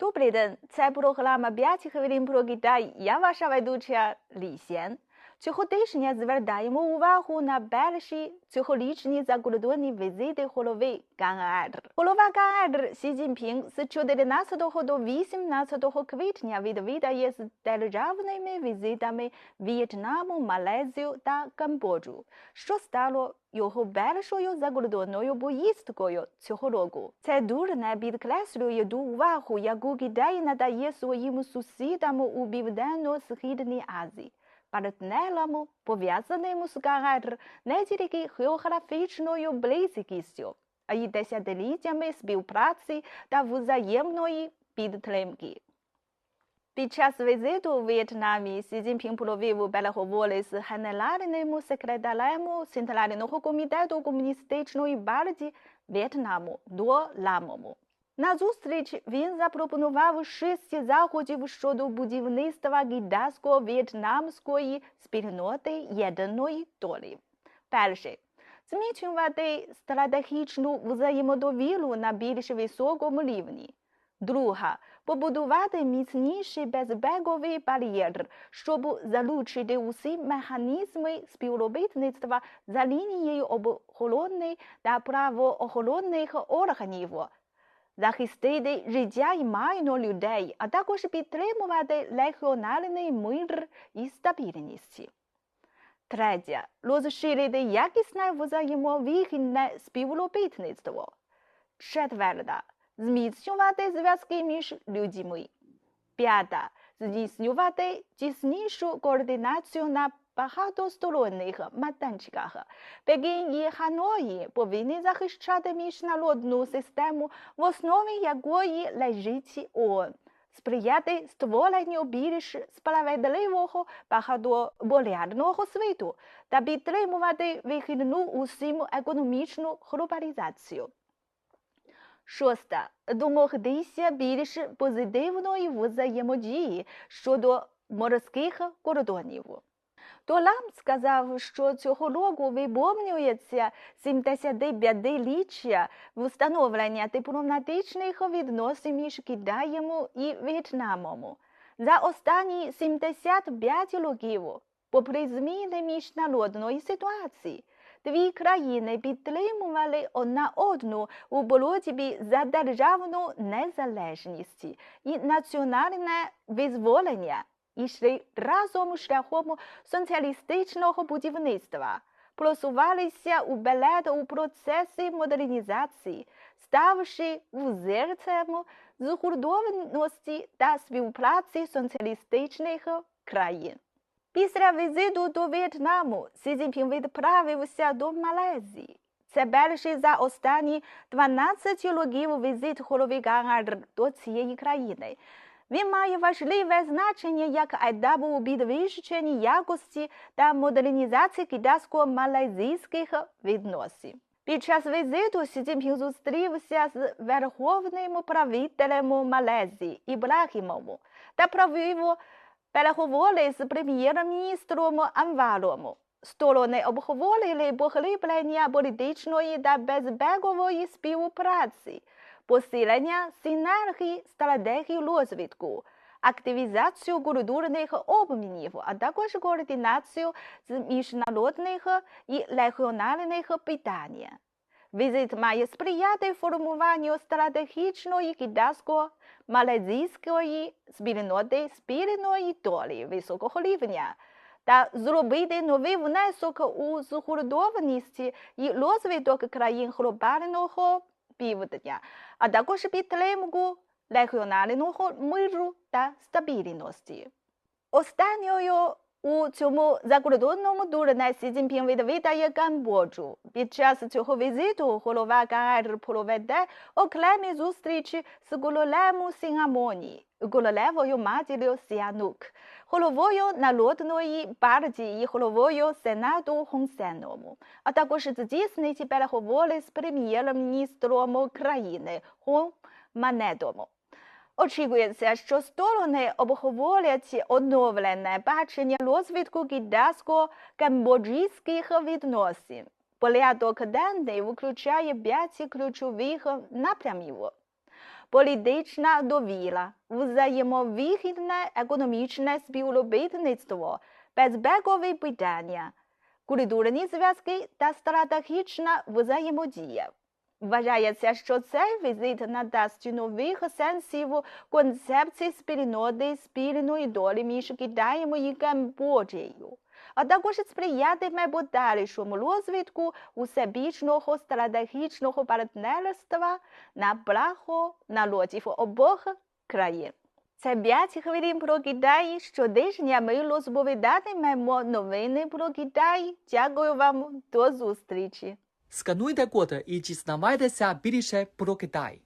Добрий день, це програма 5 хвилин про Китай. Я ваша ведуча Лі Сєн. Цього тижня звертаємо увагу на перші цьогорічні закордонні візити голови КНР. Голова КНР Сі Цзіньпін з 14 до 18 квітня відвідає з державними візитами В'єтнаму, Малезію та Камбоджу, що стало його першою закордонною поїздкою цього року. Це дуже не підкреслює ту увагу, яку Китай надає своїм сусідам у південно-східній Азії партнерам, пов'язаним з КНР не тільки географічною близькістю, а й десятиліттями співпраці та взаємної підтримки. Під час візиту у В'єтнамі Сі Цзіньпін провів переговори з генеральним секретарем Центрального комітету комуністичної партії В'єтнаму до Ламому. На зустріч він запропонував шість заходів щодо будівництва китайсько-в'єтнамської спільноти єдиної долі. Перше зміцнювати стратегічну взаємодовіру на більш високому рівні. Друга побудувати міцніший безпековий бар'єр, щоб залучити усі механізми співробітництва за лінією оборони та правоохоронних органів захистити життя і майно людей, а також підтримувати регіональний мир і стабільність. Третє розширити якісне взаємовигідне співробітництво. Четверта зміцнювати зв'язки між людьми. П'ята здійснювати тіснішу координацію на багатосторонніх майданчиках. Пекін і Ханої повинні захищати міжнародну систему, в основі якої лежить ООН, сприяти створенню більш справедливого багатополярного світу та підтримувати вихідну усім економічну глобалізацію. Шосте. Домогтися більш позитивної взаємодії щодо морських кордонів. Толам сказав, що цього року виповнюється 75-річчя встановлення дипломатичних відносин між Китаєм і В'єтнамом. За останні 75 років, попри зміни міжнародної ситуації, дві країни підтримували одна одну у боротьбі за державну незалежність і національне визволення йшли разом шляхом соціалістичного будівництва, просувалися уперед у процесі модернізації, ставши взірцем згуртованості та співпраці соціалістичних країн. Після візиту до В'єтнаму Сі відправився до Малезії. Це перший за останні 12 років візит голови КНР до цієї країни. Він має важливе значення як етап у підвищенні якості та модернізації китайсько-малайзійських відносин. Під час візиту Сі Цзіньпін зустрівся з верховним правителем Малезії Ібрахімом та провів переговори з прем'єр-міністром Анваром. Сторони обговорили поглиблення політичної та безпекової співпраці посилення синергії стратегії розвитку, активізацію культурних обмінів, а також координацію з міжнародних і регіональних питань. Візит має сприяти формуванню стратегічної китайсько-малазійської спільноти спільної долі високого рівня та зробити новий внесок у згуртованість і розвиток країн глобального півдня, а також підтримку регіонального миру та стабільності. Останньою у цьому закордонному турне Сі Цзіньпін відвідає Камбоджу. Під час цього візиту голова КНР проведе окремі зустрічі з королем Сінгамоні, королевою матір'ю Сіанук, головою Народної партії і головою Сенату Хонсеном, а також здійснить переговори з прем'єр-міністром країни Хон Манедом. Очікується, що сторони обговорять оновлене бачення розвитку китайсько-камбоджійських відносин. Порядок денний включає п'ять ключових напрямів. політична довіра, взаємовигідне економічне співробітництво, безпекові питання, культурні зв'язки та стратегічна взаємодія. Вважається, що цей візит надасть нових сенсів концепції спільноти спільної долі між Китаєм і Камбоджею, а також сприятиме подальшому розвитку усебічного стратегічного партнерства на благо народів обох країн. Це 5 хвилин про Китай. Щодня ми розповідатимемо новини про Китай. Дякую вам, до зустрічі! Скануйте код і дізнавайтеся більше про Китай.